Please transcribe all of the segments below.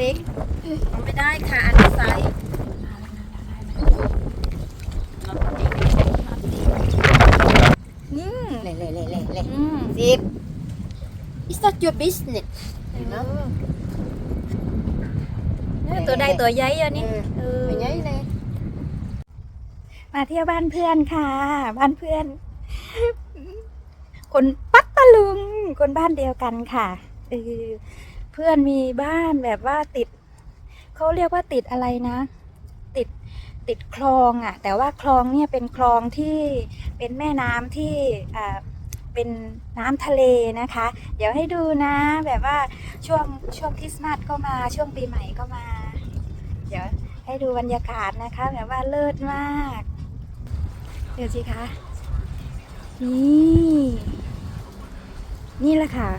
ได้ค่ะ อันนี้ไซส์อืมเล่เล่เล่เล่เล่อืม สิบ It's not your business เนาะ เนี่ยตัวใดตัวใหญ่อะนี่เออเออเป็นไงเลย มาเที่ยวบ้านเพื่อนค่ะ บ้านเพื่อน คนปัตตะลุง คนบ้านเดียวกันค่ะเออ เพื่อนมีบ้านแบบว่าติดเขาเรียกว่าติดอะไรนะ ติดติดคลองอะ่ะ แต่ว่าคลองเนี่ยเป็นคลองที่เป็นแม่น้ำที่อ่าเป็นน้ำทะเลนะคะ เดี๋ยวให้ดูนะ แบบว่าช่วงช่วงคริสต์มาสก็มาช่วงปีใหม่ก็มา เดี๋ยวให้ดูบรรยากาศนะคะ แบบว่าเลิศมาก เดี๋ยวสิคะ นี่ นี่แหละค่ะ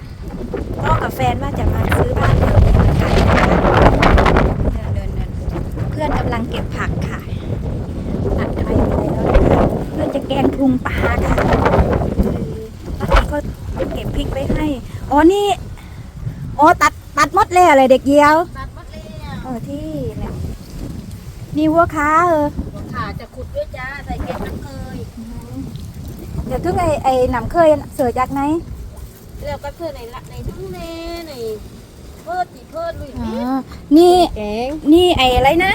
พ่อกับแฟนว่าจะมาซื้อบ้านแถวนี้เหมือนกันนะคะเดินเดินเดินเพื่อนกำลังเก็บผักค่ะตัดไข่ไปแล้วนะคะเพื่อนจะแกงปรุงปลาค่ะเออแล้วก็เก็บพริกไว้ให้อ๋อนี่อ๋อตัดตัดหมดเลยอะไรเด็กเยียวตัดหมดเลยอะเออที่เนี่ยนี่วัวค้าเออขาจะขุดด้วยจ้าใส่เกล็ดน้ำเคยเดี๋ยวทึกไอไอหนำเคยเสือจากไหน แล้วก็เพื่อในละในทุ่งเนในเพิดตีเพิดลุยอ๋นี่อนี่แกงนี่ไออะไรนะ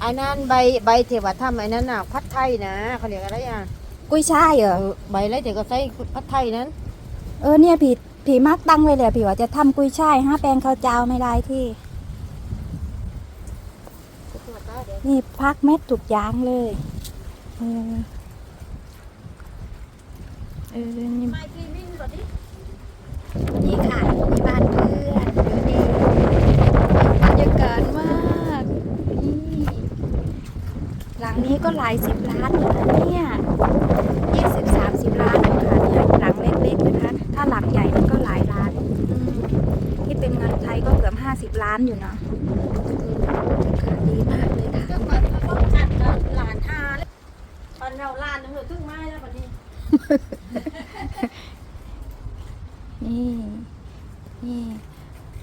ไอ้นั่นใบใบเทวธรรมไอ้นั่นน่ะพัดไทยนะเขาเรียกอะไรอะกุ้ยช่ายเหรเอออใบอะไรเดี๋ยวก็ใส่พัดไทยนั้นเออเนี่ยผีผีมักตั้งไว้เลยผีว่าจะทำกุ้ยช่ายห้าแปลงข้าวเจ้าไม่ได้ที่ นี่พักเม็ดถูกอยางเลยเออเออนี่ ไม่กีมินก่อนดิ นี่ค่ะมีบ้านเพื่อนดูดิบรรยากาศมากนี่หลังนี้ก็หลายสิบล้านเลยนะเนี่ยสิบสามสิบล้านเลยค่ะเนี่ยหลังเล็กๆนะคะ ถ้าหลังใหญ่มันก็หลายล้านอืมที่เป็นเงินไทยก็เกือบห้าสิบล้านอยู่เนาะบรรยากาศดีมากเลยค่ะ เจ้าปัดก็ต้องจัดกับหลานทาเลยตอนเราล้านนึงเหรอถึงไม้แล้วปัดนี้ นี่นี่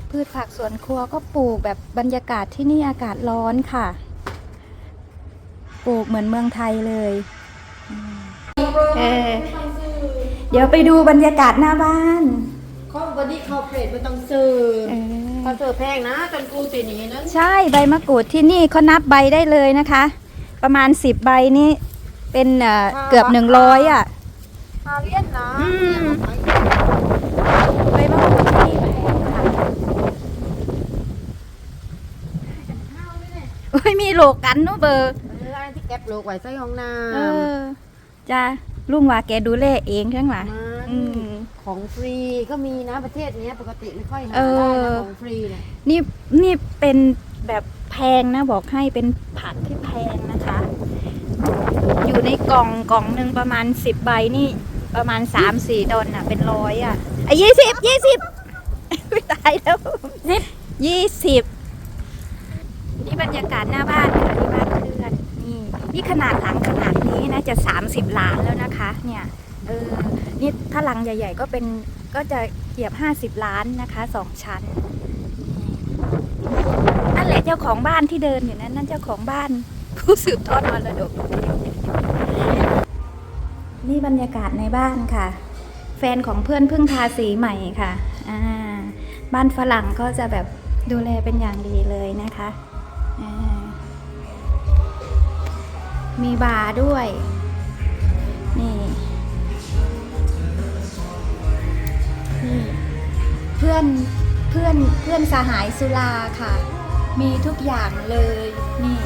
พืชผักสวนครัวก็ปลูกแบบบรรยากาศที่นี่อากาศร้อนค่ะ ปลูกเหมือนเมืองไทยเลยอืมเออเดี๋ยวไปดูบรรยากาศหน้าบ้านข้าวบอดี้ข้าวเพลทไม่ต้องซื้อเออข้าวเสือแพงนะจนกูตีนี้นั้นใช่ใบมะกรูดที่นี่เขานับใบได้เลยนะคะ ประมาณสิบใบนี่เป็นเอ่อเกือบหนึ่งร้อยอะฮาเลียนนะ อืมใบมะกรูดที่นี่แพงค่ะโอ้ยมีโลกันเนอะเบอร์เอออันที่เก็บโลกไว้ใส่ห้องน้เออจ้าลุงว่าแกดูแลเองทั้งหลายำมันอืม ของฟรีก็มีนะประเทศเนี้ย ปกติไม่ค่อยหาเออได้นะของฟรีเนี่ยนี่นี่เป็นแบบแพงนะบอกให้เป็นผักที่แพงนะคะ อยู่ในกล่องกล่องหนึ่งประมาณสิบใบนี่ ประมาณสามสี่ดอลน่ะ เป็นร้อยอะอะยี่สิบยี่สิบไม่ตายแล้วสิบยี่สิบนี่บรรยากาศหน้าบ้านค่ะที่บ้านเพื่อนนี่นี่ขนาดหลังขนาดนี้นะจะสามสิบล้านแล้วนะคะ เนี่ยเออนี่ถ้าหลังใหญ่ ๆ ก็เป็นก็จะเหยียบห้าสิบล้านนะคะสองชั้นนั่นแหละเจ้าของบ้านที่เดินอยู่นั้นนั่นเจ้าของบ้านผู้สืบทอดมรดก นี่บรรยากาศในบ้านค่ะ แฟนของเพื่อนเพิ่งทาสีใหม่ค่ะอ่าบ้านฝรั่งก็จะแบบดูแลเป็นอย่างดีเลยนะคะอ่ามีบาร์ด้วย นี่นี่เพื่อนเพื่อนเพื่อนสหายสุราค่ะ มีทุกอย่างเลยนี่